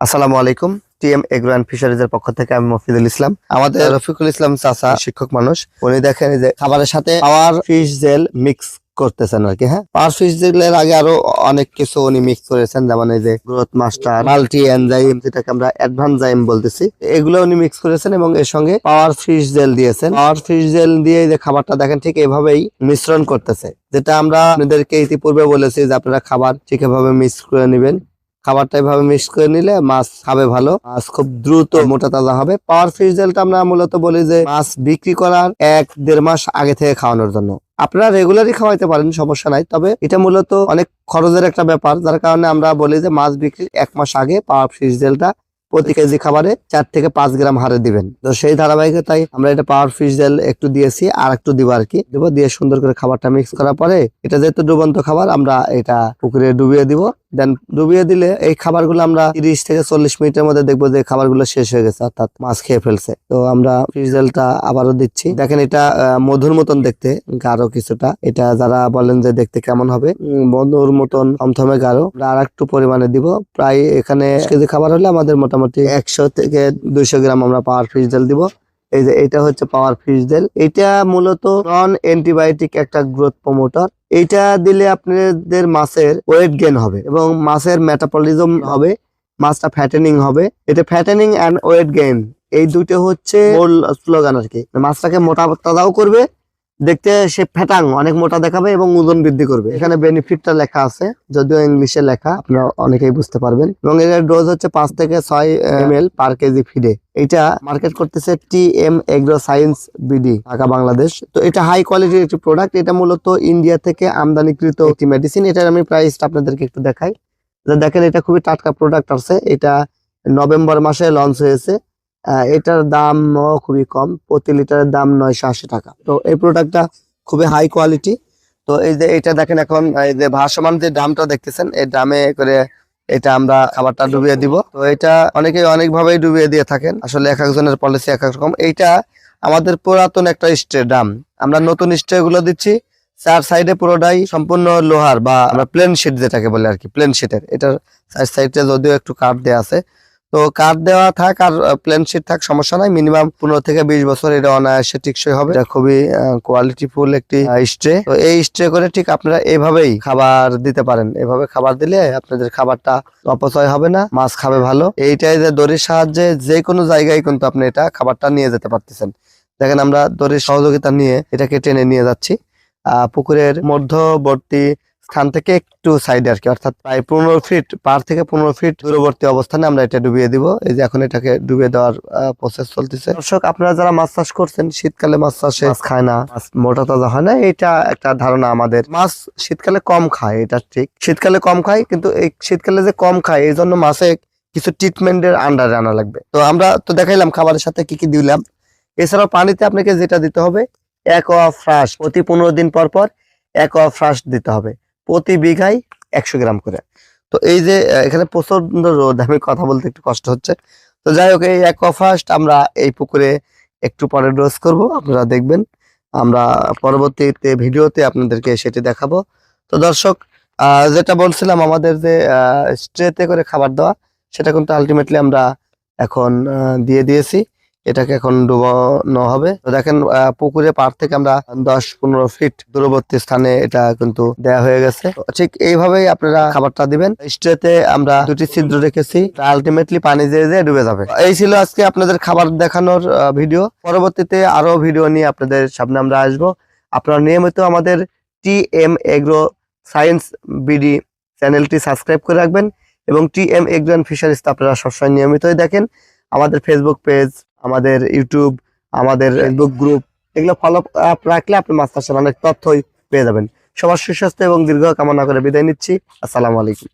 আসসালামু আলাইকুম TM agro and ফিশারিজের পক্ষ থেকে আমি মফিদুল ইসলাম। আমাদের রফিকুল ইসলাম চাচা শিক্ষক মানুষ উনি দেখেন যে খাবারের সাথে পাওয়ার ফিশ জেল মিক্স করতেছেন আর কি হ্যাঁ? পাওয়ার ফিশ জেলের আগে আরও অনেক কিছু উনি মিক্স করেছেন যেমন এই যে গ্রোথ মাস্টার মাল্টি এনজাইম যেটাকে আমরা অ্যাডভান্সাইম বলতেছি এগুলো উনি মিক্স করেছেন এবং এর সঙ্গে পাওয়ার ফিশ জেল দিয়েছেন। পাওয়ার ফিশ জেল দিয়ে এই যে খাবারটা দেখেন ঠিক এভাবেই মিশ্রণ করতেছে যেটা আমরা আপনাদেরকে ইতিপূর্বে বলেছি যে আপনারা খাবার ঠিক এভাবে মিক্স করে নেবেন। খাবারটা এভাবে মিক্স করে নিলে মাছ খাবে ভালো। মাছ খুব দ্রুত মোটা তাজা হবে। পাওয়ার ফিশ জেলটা আমরা মূলত বলি যে মাছ বিক্রি করার এক দেড় মাস আগে থেকে খাওয়ানোর জন্য। আপনারা রেগুলারই খাওয়াইতে পারেন, সমস্যা নাই। তবে এটা মূলত অনেক খরচের একটা ব্যাপার। যার কারণে আমরা বলি যে মাছ বিক্রির এক মাস আগে পাওয়ার ফিশ জেলটা প্রতি কেজি খাবারে চার থেকে পাঁচ গ্রাম হারে দিবেন। তো সেই ধারাবাহিকতাই আমরা এটা পাওয়ার ফিশ জেল একটু দিয়েছি, আর একটু দিব আর কি। দেবো দিয়ে সুন্দর করে খাবারটা মিক্স করার পরে এটা যেহেতু ডুবন্ত খাবার, আমরা এটা পুকুরে ডুবিয়ে দিব। দেন ডুবিয়ে দিলে এই খাবারগুলো আমরা তিরিশ থেকে চল্লিশ মিনিটের মধ্যে দেখব যে খাবারগুলো শেষ হয়ে গেছে, অর্থাৎ মাছ খেয়ে ফেলছে। তো আমরা ফিশ জেলটা আবারও দিচ্ছি। দেখেন এটা মধুর মতন দেখতে, গাঢ় কিছুটা। এটা যারা বলেন যে দেখতে কেমন হবে মধুর মতন থমথমে গাঢ়। আর একটু পরিমাণে দিব। প্রায় এখানে কেজি খাবার হলে আমাদের মোটামুটি একশো থেকে দুইশো গ্রাম আমরা পাওয়ার ফিশ জেল দিব। এই যে এটা হচ্ছে পাওয়ার ফিশ জেল এটা মূলত নন অ্যান্টিবায়োটিক একটা গ্রোথ প্রমোটার এইটা দিলে আপনাদের মাছের ওয়েট গেন হবে এবং মাছের মেটাবলিজম হবে, মাছটা ফ্যাটেনিং হবে। এটা ফ্যাটেনিং অ্যান্ড ওয়েট গেইন এই দুটো হচ্ছে মূল স্লোগান আর কি। মাছটাকে মোটা তাজাও করবে দেখতে সে ফ্যাটাং অনেক মোটা দেখাবে এবং ওজন বৃদ্ধি করবে। এখানে বেনিফিটটা লেখা আছে, যদিও ইংলিশে লেখা, আপনারা অনেকেই বুঝতে পারবেন। এবং এর ডোজ হচ্ছে পাঁচ থেকে ছয় এম পার কেজি ফিডে এটা মার্কেট করতেছে T M agro science BD Dhaka, Bangladesh. তো এটা হাই কোয়ালিটির একটি প্রোডাক্ট এটা মূলত ইন্ডিয়া থেকে আমদানিকৃত একটি মেডিসিন এটার আমি প্রাইসটা আপনাদেরকে একটু দেখাই। যে দেখেন, এটা খুবই টাটকা প্রোডাক্ট আছে এটা নভেম্বর মাসে লঞ্চ হয়েছে। এটার দাম খুবই কম। প্রতি লিটারের দাম নয়শো আশি টাকা। তো এই প্রোডাক্টটা খুবই হাই কোয়ালিটি তো এই যে এটা দেখেন এখন, এই যে ভাসমান যে ড্রামটা দেখতেছেন, এই ড্রামে করে এটা আমরা খাবারটা ডুবিয়ে দিব। তো এটা অনেকে অনেক ভাবেই ডুবিয়ে দিয়ে থাকেন। আসলে এক একজনের পলিসি এক এক রকম। এইটা আমাদের পুরাতন একটা স্ট্রে ড্রাম। আমরা নতুন স্ট্রে গুলো দিচ্ছি। চার সাইডে পুরোটাই সম্পূর্ণ লোহার বা আমরা প্লেন শিট যেটাকে বলে আর কি প্লেন শিটের এটার সাইড সাইডে যদিও একটু কাঠ দেওয়া আছে তো কাঠ দেওয়া থাক আর প্লেন শিট থাক, সমস্যা নাই। মিনিমাম পনেরো থেকে বিশ বছর এটা অনায়াসে টিকসই হবে। এটা খুবই কোয়ালিটিফুল একটি স্ট্রে তো এই স্ট্রে করে ঠিক আপনারা এইভাবেই খাবার দিতে পারেন। এভাবে খাবার দিলে আপনাদের খাবারটা অপচয় হবে না, মাছ খাবে ভালো। এইটাই যে দড়ির সাহায্যে যে কোনো জায়গায় কিন্তু আপনি এটা খাবারটা নিয়ে যেতে পারতেছেন। দেখেন আমরা দড়ির সহযোগিতা নিয়ে এটাকে টেনে নিয়ে যাচ্ছি। পুকুরের মধ্যবর্তী স্থান থেকে একটু সাইডে আর কি অর্থাৎ প্রায় পনেরো ফিট পার থেকে পনেরো ফিট দূরবর্তী অবস্থানে আমরা এটা ডুবিয়ে দিব। এই যে এখন এটাকে ডুবিয়ে দেওয়ার প্রসেস চলতেছে। দর্শক আপনারা যারা মাছ চাষ করছেন শীতকালে মাছ চাষে মাছ খায় না। মাছ মোটা তাজা হয় না। এটা একটা ধারণা আমাদের। মাছ শীতকালে কম খায় এটা ঠিক। শীতকালে কম খায় কিন্তু এই শীতকালে যে কম খায় এই জন্য মাছে কিছু ট্রিটমেন্টের আন্ডারে আনা লাগবে। তো আমরা তো দেখাইলাম খাবারের সাথে কি কি দিলাম। এছাড়াও পানিতে আপনাকে যেটা দিতে হবে এক অ্যাকোয়া ফ্রাশ প্রতি পনেরো দিন পর পর এক অ্যাকোয়া ফ্রাশ দিতে হবে। প্রতি বিঘায় একশো গ্রাম করে। তো এই যে এখানে প্রচণ্ড রোদ আমি কথা বলতে একটু কষ্ট হচ্ছে। তো যাই হোক, এই ফার্স্ট আমরা এই পুকুরে একটু পরে ডোজ করব। আপনারা দেখবেন, আমরা পরবর্তীতে ভিডিওতে আপনাদেরকে সেটি দেখাবো। তো দর্শক যেটা বলছিলাম, আমাদের যে স্ট্রেতে করে খাবার দেওয়া, সেটা কিন্তু আলটিমেটলি আমরা এখন দিয়ে দিয়েছি। এটাকে এখন ডুবানো হবে। তো দেখেন পুকুরে পার থেকে আমরা দশ পনেরো ফিট দূরবর্তী স্থানে এটা কিন্তু দেয়া হয়ে গেছে। ঠিক এইভাবেই আপনারা খাবারটা দিবেন। স্ট্রেতে আমরা দুটি ছিদ্র রেখেছি। আলটিমেটলি পানি যেয়ে যেয়ে ডুবে যাবে। এই ছিল আজকে আপনাদের খাবার দেখানোর ভিডিও। পরবর্তীতে আরও ভিডিও নিয়ে আপনাদের সামনে আমরা আসব। আপনারা নিয়মিত আমাদের T M agro science BD চ্যানেলটি সাবস্ক্রাইব করে রাখবেন এবং T M agro and fisheries আপনারা সবসময় নিয়মিতই দেখেন। আমাদের ফেসবুক পেজ আমাদের ইউটিউব আমাদের ফেসবুক গ্রুপ এগুলো ফলো আপ রাখলে আপনি মাছ চাষের অনেক তথ্যই পেয়ে যাবেন। সবার সুস্বাস্থ্য এবং দীর্ঘ কামনা করে বিদায় নিচ্ছি। আসসালামু আলাইকুম।